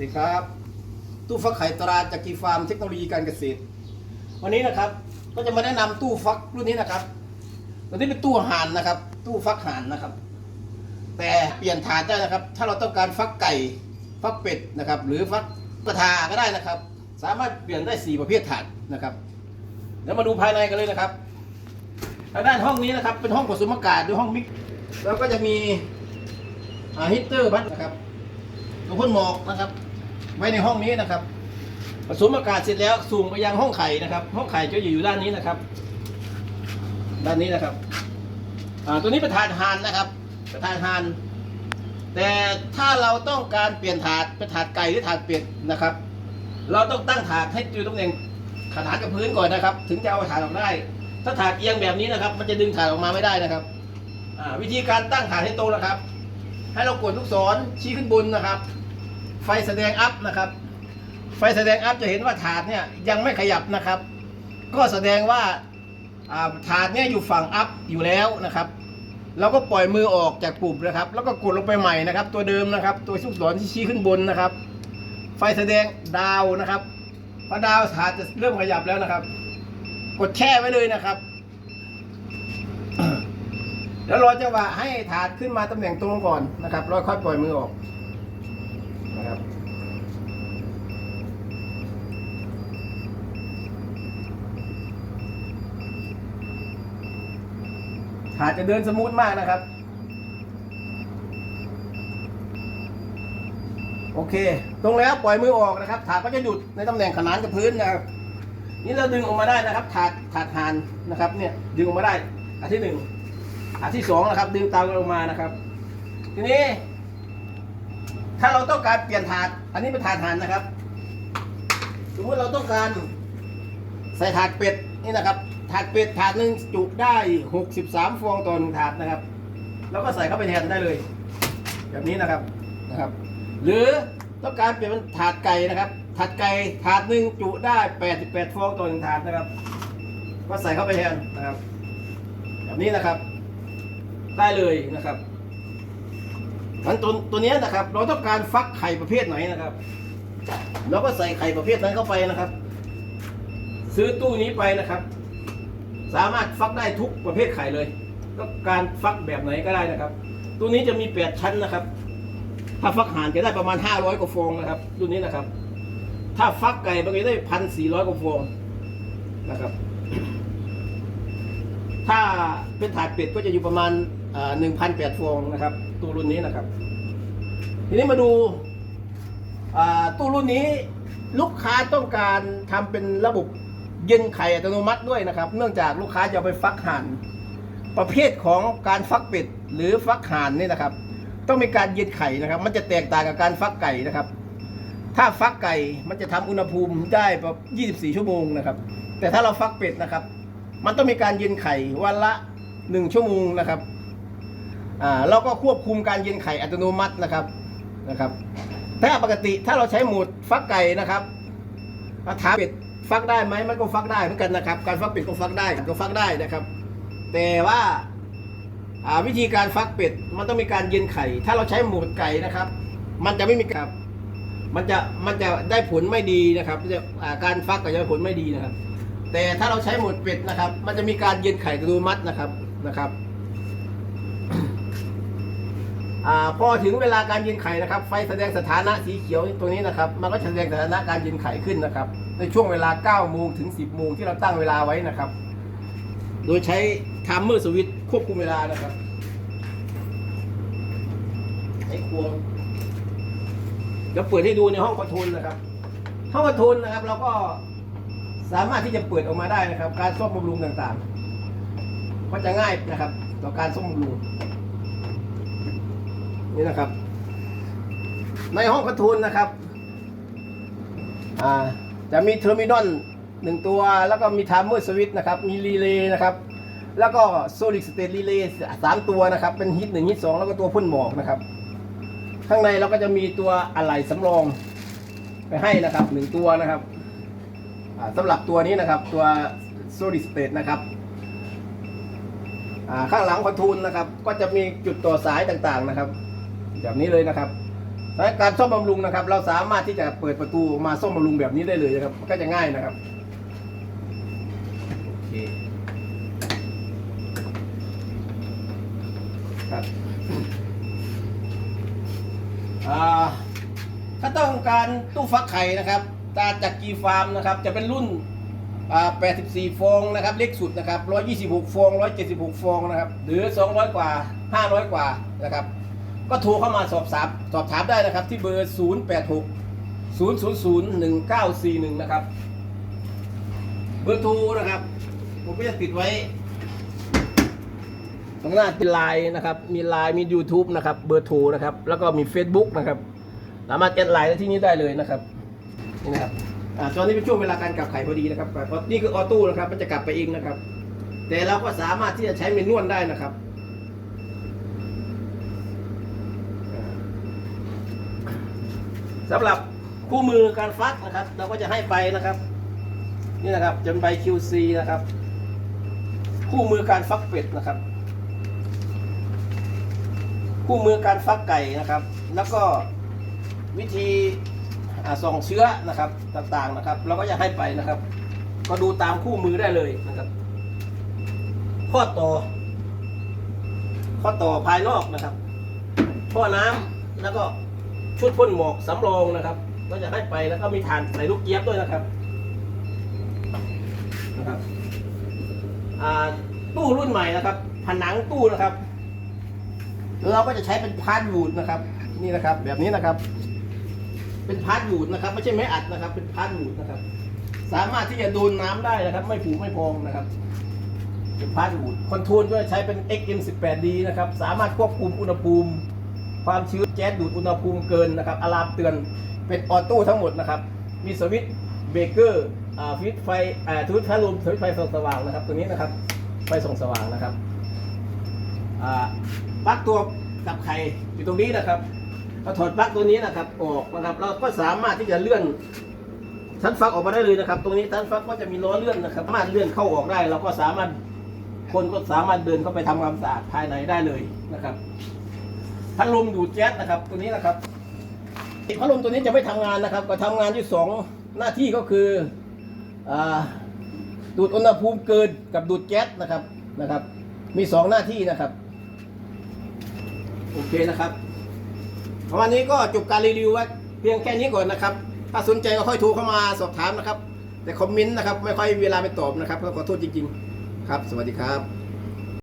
ดีครับ ตู้ฟักไข่ตราจากกีฟาร์มเทคโนโลยีการเกษตร วันนี้นะครับก็จะมาแนะนำตู้ฟักรุ่นนี้นะครับตัวนี้เป็นตู้ห่านนะครับ ตู้ฟักห่านนะครับ แต่เปลี่ยนถาดได้นะครับ ถ้าเราต้องการฟักไก่ฟักเป็ดนะครับ หรือฟักกระทาก็ได้นะครับ สามารถเปลี่ยนได้สี่ประเภทถาดนะครับเดี๋ยวมาดูภายในกันเลยนะครับทางด้านห้องนี้นะครับ เป็นห้องผสมอากาศหรือห้องมิกแล้วก็จะมีฮีตเตอร์พัดนะครับตัวพ่นหมอกนะครับ ไว้ในห้องนี้นะครับ ผสมอากาศเสร็จแล้วสูงไปยังห้องไข่นะครับ ห้องไข่จะอยู่ด้านนี้นะครับ ด้านนี้นะครับอ่าตัวนี้เป็นถาดหานนะครับเป็นถาดหาน แต่ถ้าเราต้องการเปลี่ยนถาดเป็นถาดไก่หรือถาดเป็ดนะครับ เราต้องตั้งถาดให้อยู่ตำแหน่งขนานกับพื้นก่อนนะครับ ถึงจะเอาถาดออกได้ ถ้าถาดเอียงแบบนี้นะครับ มันจะดึงถาดออกมาไม่ได้นะครับวิธีการตั้งถาดให้ตรงนะครับ ให้เรากดลูกศรชี้ขึ้นบนนะครับ ฟแสดงอัพนะครับ ไฟแสดงอัพจะเห็นว่าถาดเนี่ยยังไม่ขยับนะครับ ก็แสดงว่าถาดเนี่ยอยู่ฝั่งอัพอยู่แล้วนะครับเราก็ปล่อยมือออกจากปุ่มนะครับ แล้วก็กดลงไปใหม่นะครับ ตัวเดิมนะครับ ตัวลูกศรที่ชี้ขึ้นบนนะครับ ไฟแสดงดาวนะครับพอดาวถาดจะเริ่มขยับแล้วนะครับ กดแช่ไว้เลยนะครับ แล้วรอจังหวะให้ถาดขึ้นมาตำแหน่งตรงก่อนนะครับแล้วค่อยปล่อยมือออก นะครับถาดจะเดินสมูทมากนะครับ โอเค ตรงแล้วปล่อยมือออกนะครับ ถาดก็จะหยุดในตำแหน่งขนานกับพื้นนะครับ นี่เราดึงออกมาได้นะครับ ถาดถาดหานนะครับเนี่ยดึงออกมาได้อันที่หนึ่งอันที่สองนะครับ ดึงตามกันลงมานะครับ ทีนี้ ถ้าเราต้องการเปลี่ยนถาด อันนี้เป็นถาดหานนะครับ สมมติเราต้องการ ใส่ถาดเป็ดนี่นะครับ ถาดเป็ดถาดหนึ่งจุได้63ฟองต่อหนึ่งถาดนะครับแล้วก็ใส่เข้าไปแทนได้เลย แบบนี้นะครับนะครับ หรือต้องการเปลี่ยนเป็นถาดไก่นะครับ ถาดไก่ถาดหนึ่งจุได้88ฟองต่อหนึ่งถาดนะครับ ก็ใส่เข้าไปแทนนะครับ แบบนี้นะครับ ได้เลยนะครับ มันตัวตัวนี้นะครับ เราต้องการฟักไข่ประเภทไหนนะครับเราก็ใส่ไข่ประเภทนั้นเข้าไปนะครับ ซื้อตู้นี้ไปนะครับ สามารถฟักได้ทุกประเภทไข่เลยก็การฟักแบบไหนก็ได้นะครับ ตัวนี้จะมีแปดชั้นนะครับ ถ้าฟักห่านจะได้ประมาณห้าร้อยกว่าฟองนะครับรุ่นนี้นะครับ ถ้าฟักไก่บางทีได้พันสี่ร้อยกว่าฟองนะครับถ้าเป็นถาดเป็ดก็จะอยู่ประมาณหนึ่งพันแปดฟองนะครับ ตู้รุ่นนี้นะครับ ทีนี้มาดูตู้รุ่นนี้ลูกค้าต้องการทำเป็นระบบเย็นไข่อัตโนมัติด้วยนะครับ เนื่องจากลูกค้าจะไปฟักห่านประเภทของการฟักเป็ดหรือฟักห่านนี่นะครับ ต้องมีการเย็นไข่นะครับ มันจะแตกต่างกับการฟักไก่นะครับ ถ้าฟักไก่มันจะทำอุณหภูมิได้ประมาณ24 ชั่วโมงนะครับ แต่ถ้าเราฟักเป็ดนะครับ มันต้องมีการเย็นไข่วันละ 1 ชั่วโมงนะครับ อ่าเราก็ควบคุมการเย็นไข่อัตโนมัตินะครับนะครับถ้าปกติถ้าเราใช้โหมดฟักไก่นะครับอ่าถามเป็ดฟักได้ไหมมันก็ฟักได้เหมือนกันนะครับ การฟักเป็ดก็ฟักได้ก็ฟักได้นะครับ แต่ว่าวิธีการฟักเป็ดมันต้องมีการเย็นไข่ ถ้าเราใช้โหมดไก่นะครับ มันจะไม่มีครับมันจะมันจะได้ผลไม่ดีนะครับจะการฟักก็จะได้ผลไม่ดีนะครับ แต่ถ้าเราใช้โหมดเป็ดนะครับ มันจะมีการเย็นไข่อัตโนมัตินะครับนะครับ อ่าพอถึงเวลาการเย็นไข่นะครับ ไฟแสดงสถานะสีเขียวตัวนี้นะครับ มันก็แสดงสถานะการเย็นไข่ขึ้นนะครับ ในช่วงเวลา9โมงถึง 10โมงที่เราตั้งเวลาไว้นะครับ โดยใช้ไทม์เมอร์สวิตควบคุมเวลานะครับไอ้ควงเดี๋ยวเปิดให้ดูในห้องคอนโทรลนะครับ ห้องคอนโทรลนะครับ เราก็สามารถที่จะเปิดออกมาได้นะครับ การซ่อมบำรุงต่างๆก็จะง่ายนะครับ ต่อการซ่อมบำรุง นี่นะครับ ในห้องคอนทรลนะครับอ่าจะมีเทอร์มินอลหนึ่งตัว แล้วก็มีไทม์เมอร์สวิตนะครับ มีรีเลย์นะครับ แล้วก็โซลิดสเตตรีเลย์สามตัวนะครับ เป็นฮิตหนึ่งฮิตสองแล้วก็ตัวพ่นหมอกนะครับ ข้างในเราก็จะมีตัวอะไหล่สำรองไปให้นะครับหนึ่งตัวนะครับอ่าสำหรับตัวนี้นะครับตัวโซลิดสเตตนะครับข้างหลังคอนทูลนะครับ ก็จะมีจุดต่อสายต่างๆนะครับ แบบนี้เลยนะครับการซ่อมบำรุงนะครับ เราสามารถที่จะเปิดประตูออกมาซ่อมบำรุงแบบนี้ได้เลยนะครับก็จะง่ายนะครับโอเคครับถ้าต้องการตู้ฟักไข่นะครับตาจากกีฟาร์มนะครับ จะเป็นรุ่น 84 ฟองนะครับ เล็กสุดนะครับ 126 ฟอง 176 ฟองนะครับ หรือ 200 กว่า 500 กว่านะครับ ก็โทรเข้ามาสอบถามสอบถามได้นะครับ ที่เบอร์ 086 000 1941 นะครับ เบอร์โทรนะครับ ผมก็จะติดไว้ตรงหน้าเป็นไลน์นะครับ มีไลน์มี YouTube นะครับ เบอร์โทรนะครับ แล้วก็มี Facebook นะครับ สามารถแอดไลน์ได้ที่นี้ได้เลยนะครับนี่นะครับอ่าตอนนี้เป็นช่วงเวลาการกลับไข่พอดีนะครับนี่คือออโต้นะครับ มันจะกลับไปเองนะครับ แต่เราก็สามารถที่จะใช้เมนวลได้นะครับ สำหรับคู่มือการฟักนะครับ เราก็จะให้ไปนะครับ นี่นะครับจะเป็นใบ QC นะครับ คู่มือการฟักเป็ดนะครับ คู่มือการฟักไก่นะครับ แล้วก็วิธีอาส่องเชื้อนะครับต่างๆนะครับ เราก็จะให้ไปนะครับ ก็ดูตามคู่มือได้เลยนะครับ ข้อต่อ ข้อต่อภายนอกนะครับท่อน้ำแล้วก็ ชุดพ่นหมอกสำรองนะครับ ก็จะให้ไปแล้วก็มีฐานใส่ลูกเจี๊ยบด้วยนะครับนะครับตู้รุ่นใหม่นะครับ ผนังตู้นะครับ เราก็จะใช้เป็นพาร์ทวูดนะครับ นี่นะครับ แบบนี้นะครับ เป็นพาร์ทวูดนะครับ ไม่ใช่ไม้อัดนะครับ เป็นพาร์ทวูดนะครับ สามารถที่จะโดนน้ำได้นะครับ ไม่ผุไม่พองนะครับเป็นพาสวูดคอนโทรลก็ใช้เป็น XM18D นะครับ สามารถควบคุมอุณหภูมิ ความชื้นแก๊สดูดอุณหภูมิเกินนะครับอะลามเตือนเป็นออโต้ทั้งหมดนะครับ มีสวิตช์เบเกอร์อ่าสวิตช์ไฟอ่าสวิตช์พัดลมสวิตช์ไฟส่องสว่างนะครับ ตัวนี้นะครับไฟส่องสว่างนะครับปลั๊กตัวกับไข่อยู่ตรงนี้นะครับเราถอดปลั๊กตัวนี้นะครับออกนะครับ เราก็สามารถที่จะเลื่อนชั้นฟักออกมาได้เลยนะครับ ตรงนี้ชั้นฟักก็จะมีล้อเลื่อนนะครับ สามารถเลื่อนเข้าออกได้ เราก็สามารถคนก็สามารถเดินเข้าไปทำความสะอาดภายในได้เลยนะครับ พัดลมดูดแก๊สนะครับ ตัวนี้นะครับพัดลมตัวนี้จะไม่ทำงานนะครับ ก็ทำงานที่สองหน้าที่ก็คืออดูดอุณหภูมิเกินกับดูดแก๊สนะครับนะครับ มีสองหน้าที่นะครับโอเคนะครับวันนี้ก็จบการรีวิวไว้เพียงแค่นี้ก่อนนะครับ ถ้าสนใจก็ค่อยโทรเข้ามาสอบถามนะครับ แต่คอมเมนต์นะครับ ไม่ค่อยเวลาไปตอบนะครับก็ขอโทษจริง ๆ ครับ สวัสดีครับ